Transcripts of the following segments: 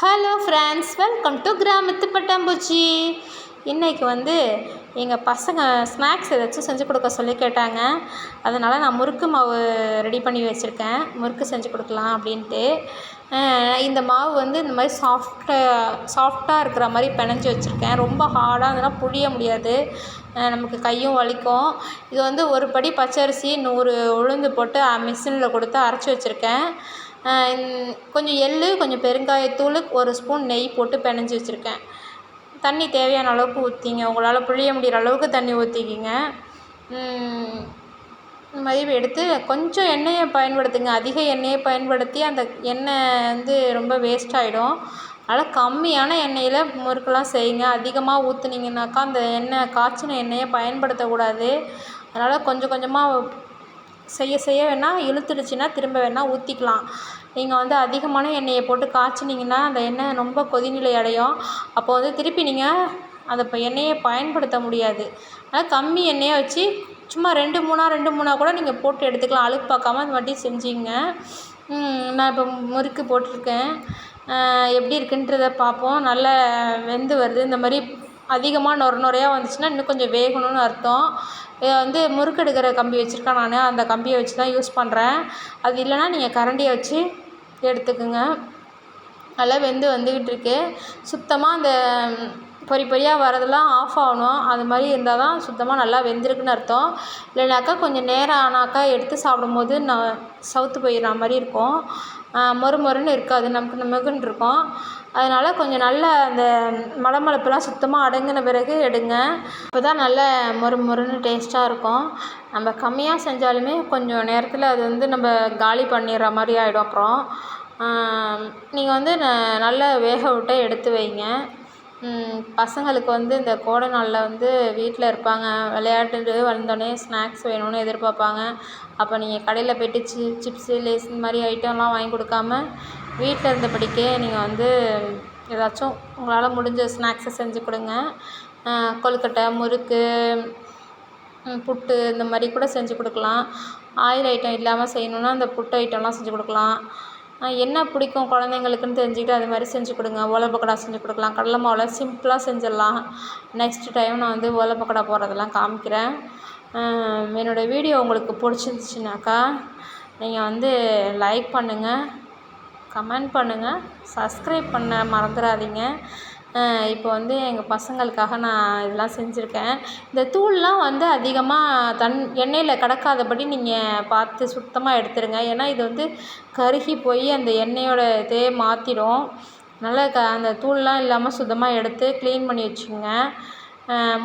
Hello friends welcome to கிராமத்து பட்டாம்பூச்சி இன்றைக்கி வந்து எங்கள் பசங்க ஸ்நாக்ஸ் ஏதாச்சும் செஞ்சு கொடுக்க சொல்லி கேட்டாங்க. அதனால் நான் முறுக்கு மாவு ரெடி பண்ணி வச்சுருக்கேன். முறுக்கு செஞ்சு கொடுக்கலாம் அப்படின்ட்டு. இந்த மாவு வந்து இந்த மாதிரி சாஃப்டாக சாஃப்டாக இருக்கிற மாதிரி பிணைஞ்சி வச்சுருக்கேன். ரொம்ப ஹார்டாக அதெல்லாம் புழிய முடியாது. நமக்கு கையும் வலிக்கும். இது வந்து ஒரு படி பச்சரிசி நூறு உளுந்து போட்டு மிஷினில் கொடுத்து அரைச்சி வச்சுருக்கேன். கொஞ்சம் எள் கொஞ்சம் பெருங்காயத்தூள் ஒரு ஸ்பூன் நெய் போட்டு பினஞ்சி வச்சுருக்கேன். தண்ணி தேவையான அளவுக்கு ஊற்றிங்க உங்களால் புழிய முடிகிற அளவுக்கு தண்ணி ஊற்றிக்கிங்க இந்த மாதிரி எடுத்து கொஞ்சம் எண்ணெயை பயன்படுத்துங்க. அதிக எண்ணெயை பயன்படுத்தி அந்த எண்ணெய் வந்து ரொம்ப வேஸ்ட் ஆகிடும் அதனால் கம்மியான எண்ணெயில் முறுக்கெல்லாம் செய்யுங்க. அதிகமாக ஊற்றுனீங்கனாக்கா அந்த எண்ணெய் காய்ச்சின எண்ணெயை பயன்படுத்தக்கூடாது. அதனால் கொஞ்சம் கொஞ்சமாக செய்ய செய்ய வேணால் இழுத்துடுச்சுன்னா திரும்ப வேணால் ஊற்றிக்கலாம் நீங்கள் வந்து அதிகமான எண்ணெயை போட்டு காய்ச்சினீங்கன்னா அந்த எண்ணெய் ரொம்ப கொதிநிலை அடையும். அப்போ வந்து திருப்பி நீங்கள் அந்த இப்போ எண்ணெயை பயன்படுத்த முடியாது. ஆனால் கம்மி எண்ணெயை வச்சு சும்மா ரெண்டு மூணாக ரெண்டு மூணாக கூட நீங்கள் போட்டு எடுத்துக்கலாம். அழுப்பு பார்க்காம அந்த வாட்டி செஞ்சீங்க. நான் இப்போ முறுக்கு போட்டிருக்கேன். எப்படி இருக்குன்றதை பார்ப்போம். நல்லா வெந்து வருது. இந்த மாதிரி அதிகமாக நொர நொரையாக வந்துச்சுன்னா இன்னும் கொஞ்சம் வேகணும்னு அர்த்தம். வந்து முறுக்கு எடுக்கிற கம்பி வச்சுருக்கேன் நான். அந்த கம்பியை வச்சு தான் யூஸ் பண்ணுறேன். அது இல்லைனா நீங்கள் கரண்டியை வச்சு எடுத்துக்கோங்க. நல்லா வெந்து வந்துக்கிட்டிருக்கு சுத்தமாக அந்த பொறி பொறியாக வரதெல்லாம் ஆஃப் ஆகணும். அது மாதிரி இருந்தால் தான் சுத்தமாக நல்லா வெந்திருக்குன்னு அர்த்தம். இல்லைனாக்கா கொஞ்சம் நேரம் ஆனாக்கா எடுத்து சாப்பிடும்போது நான் சவுத்து போயிடுற மாதிரி இருக்கும். மொறு மொறுன்னு இருக்காது. நமக்கு நமக்குன்னு இருக்கும். அதனால் கொஞ்சம் நல்ல அந்த மலமளப்புலாம் சுத்தமாக அடங்கின பிறகு எடுங்க. அப்போ தான் நல்ல மொறு மொறுன்னு டேஸ்ட்டாக இருக்கும். நம்ம கம்மியாக செஞ்சாலுமே கொஞ்சம் நேரத்தில் அது வந்து நம்ம காலி பண்ணிடுற மாதிரி ஆகிடும் அப்புறம். நீங்கள் வந்து நல்லா வேக விட்டு எடுத்து வைங்க. பசங்களுக்கு வந்து இந்த கோடை நாளில் வந்து வீட்டில் இருப்பாங்க. விளையாட்டுட்டு வந்தோடனே ஸ்நாக்ஸ் வேணும்னு எதிர்பார்ப்பாங்க. அப்போ நீங்கள் கடையில் போய்ட்டு சி சிப்ஸு லேஸ் இந்த மாதிரி ஐட்டம்லாம் வாங்கி கொடுக்காம வீட்டில் இருந்தபடிக்கே நீங்கள் வந்து ஏதாச்சும் உங்களால் முடிஞ்ச ஸ்நாக்ஸை செஞ்சு கொடுங்க. கொழுக்கட்டை முறுக்கு புட்டு இந்த மாதிரி கூட செஞ்சு கொடுக்கலாம். ஆயில் ஐட்டம் இல்லாமல் செய்யணுன்னா அந்த புட்டு ஐட்டம்லாம் செஞ்சு கொடுக்கலாம். என்ன பிடிக்கும் குழந்தைங்களுக்குன்னு தெரிஞ்சுக்கிட்டு அது மாதிரி செஞ்சு கொடுங்க. ஓலை பக்கோடா செஞ்சு கொடுக்கலாம். கடலை மாவில் சிம்பிளாக செஞ்சிடலாம். நெக்ஸ்ட் டைம் நான் வந்து ஓலை பக்கோடா போடுறதெல்லாம் காமிக்கிறேன். என்னோடய வீடியோ உங்களுக்கு பிடிச்சிருந்துச்சினாக்கா நீங்கள் வந்து லைக் பண்ணுங்கள் கமெண்ட் பண்ணுங்கள் சப்ஸ்கிரைப் பண்ண மறந்துடாதீங்க இப்போ வந்து எங்கள் பசங்களுக்காக நான் இதெல்லாம் செஞ்சுருக்கேன். இந்த தூள்லாம் வந்து அதிகமாக தன் எண்ணெயில் கடக்காதபடி நீங்கள் பார்த்து சுத்தமாக எடுத்துடுங்க ஏன்னா இது வந்து கருகி போய் அந்த எண்ணெயோட இதே மாற்றிடும் நல்லா க அந்த தூள்லாம் இல்லாமல் சுத்தமாக எடுத்து க்ளீன் பண்ணி வச்சுக்கோங்க.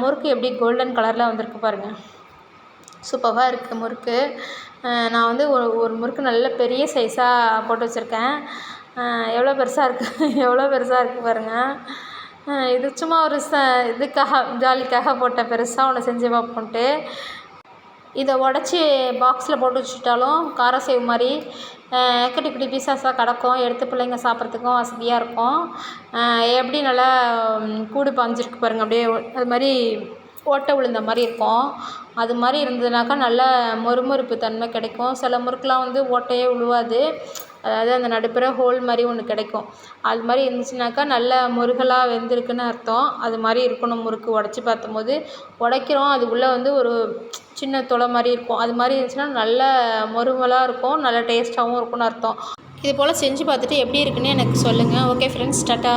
முறுக்கு எப்படி கோல்டன் கலரில் வந்திருக்கு பாருங்கள் சூப்பராக இருக்குது முறுக்கு. நான் வந்து ஒரு ஒரு முறுக்கு நல்ல பெரிய சைஸாக போட்டு வச்சுருக்கேன். எவ்வளோ பெருசாக இருக்குது எவ்வளோ பெருசாக இருக்குது பாருங்கள் இது சும்மா ஒரு ச இதுக்காக ஜாலிக்காக போட்ட பெருசாக ஒன்று செஞ்சு பார்ப்போன்ட்டு. இதை உடச்சி பாக்ஸில் போட்டு வச்சுட்டாலும் கார சேவ் மாதிரி குட்டி குட்டி பீசாஸாக கிடக்கும். எடுத்து பிள்ளைங்க சாப்பிட்றதுக்கும் வசதியாக இருக்கும். எப்படி நல்லா கூடு பாஞ்சிருக்கு பாருங்கள் அப்படியே அது மாதிரி ஓட்டை விழுந்த மாதிரி இருக்கும். அது மாதிரி இருந்ததுனாக்கா நல்ல மொறுமொறுப்பு தன்மை கிடைக்கும். சில முறுக்கெலாம் வந்து ஓட்டையே விழுவாது அதாவது அந்த நடுப்புற ஹோல் மாதிரி ஒன்று கிடைக்கும். அது மாதிரி இருந்துச்சுனாக்கா நல்ல முருகலாக வெந்திருக்குன்னு அர்த்தம். அது மாதிரி இருக்கணும் முறுக்கு உடச்சி பார்த்தம்போது உடைக்கிறோம் அது உள்ளே வந்து ஒரு சின்ன துளை மாதிரி இருக்கும். அது மாதிரி இருந்துச்சுன்னா நல்ல மொறுமலாக இருக்கும் நல்ல டேஸ்ட்டாகவும் இருக்கும்னு அர்த்தம். இது போல் செஞ்சு பார்த்துட்டு எப்படி இருக்குன்னு எனக்கு சொல்லுங்கள் ஓகே ஃப்ரெண்ட்ஸ் டாட்டா